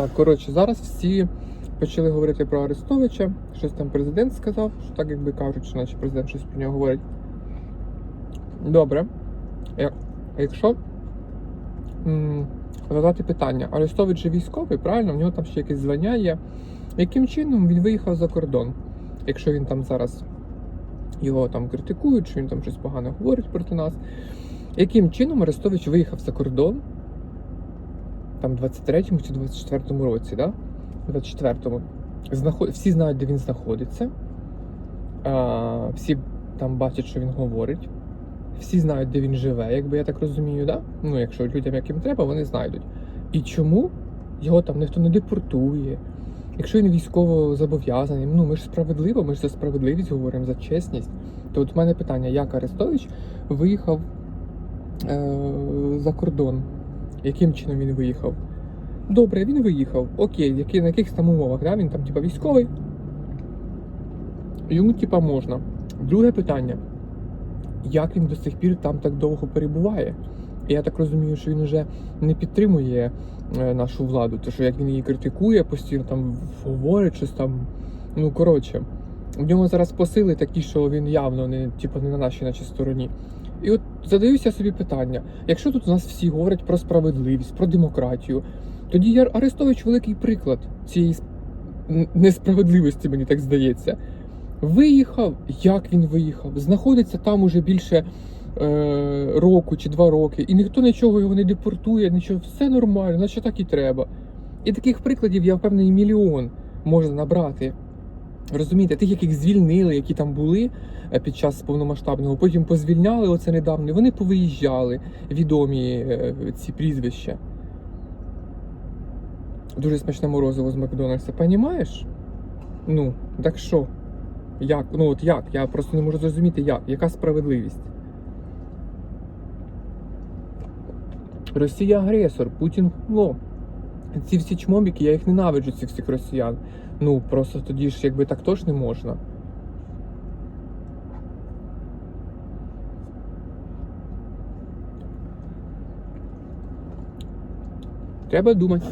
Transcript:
Так, коротше, зараз всі почали говорити про Арестовича. Щось там президент сказав, що так якби кажуть, що наче президент щось про нього говорить. Добре. Якщо задати питання, Арестович же військовий, правильно? В нього там ще якесь звання є. Яким чином він виїхав за кордон? Якщо він там зараз його там критикують, що він там щось погано говорить проти нас. Яким чином Арестович виїхав за кордон там 23-му чи 24-му році, да? 24-му. Знаход... Всі знають, де він знаходиться. А, всі там бачать, що він говорить. Всі знають, де він живе, якби я так розумію, да? Ну, якщо людям, яким треба, вони знайдуть. І чому його там ніхто не депортує? Якщо він військово зобов'язаний, ну ми ж справедливо, ми ж за справедливість говоримо, за чесність. То от в мене питання, як Арестович виїхав е- за кордон? Яким чином він виїхав? Добре, він виїхав. Окей, які, на яких там умовах? Да? Він там, типа, військовий. Йому, типа, можна. Друге питання. Як він до сих пір там так довго перебуває? І я так розумію, що він вже не підтримує е, нашу владу, тому що як він її критикує, постійно там говорить щось там. Ну, коротше, в нього зараз посили такі, що він явно не, типу, не на нашій наче стороні. І от задаюся собі питання: якщо тут у нас всі говорять про справедливість, про демократію, тоді Яр Арестович великий приклад цієї несправедливості, мені так здається. Виїхав, як він виїхав, знаходиться там уже більше е, року чи два роки, і ніхто нічого його не депортує, нічого, все нормально, наче так і треба. І таких прикладів, я впевнений, мільйон можна набрати. Розумієте, тих, яких звільнили, які там були е, під час повномасштабного, потім позвільняли оце недавно, вони повиїжджали, відомі е, ці прізвища. Дуже смачне морозиво з Макдональдса, понімаєш? Ну, так що? Як? Ну от як? Я просто не можу зрозуміти, як. Яка справедливість? Росія агресор, Путін ну, Ці всі чмобіки, я їх ненавиджу, цих всіх росіян. Ну, просто тоді ж якби так теж не можна. Треба думати.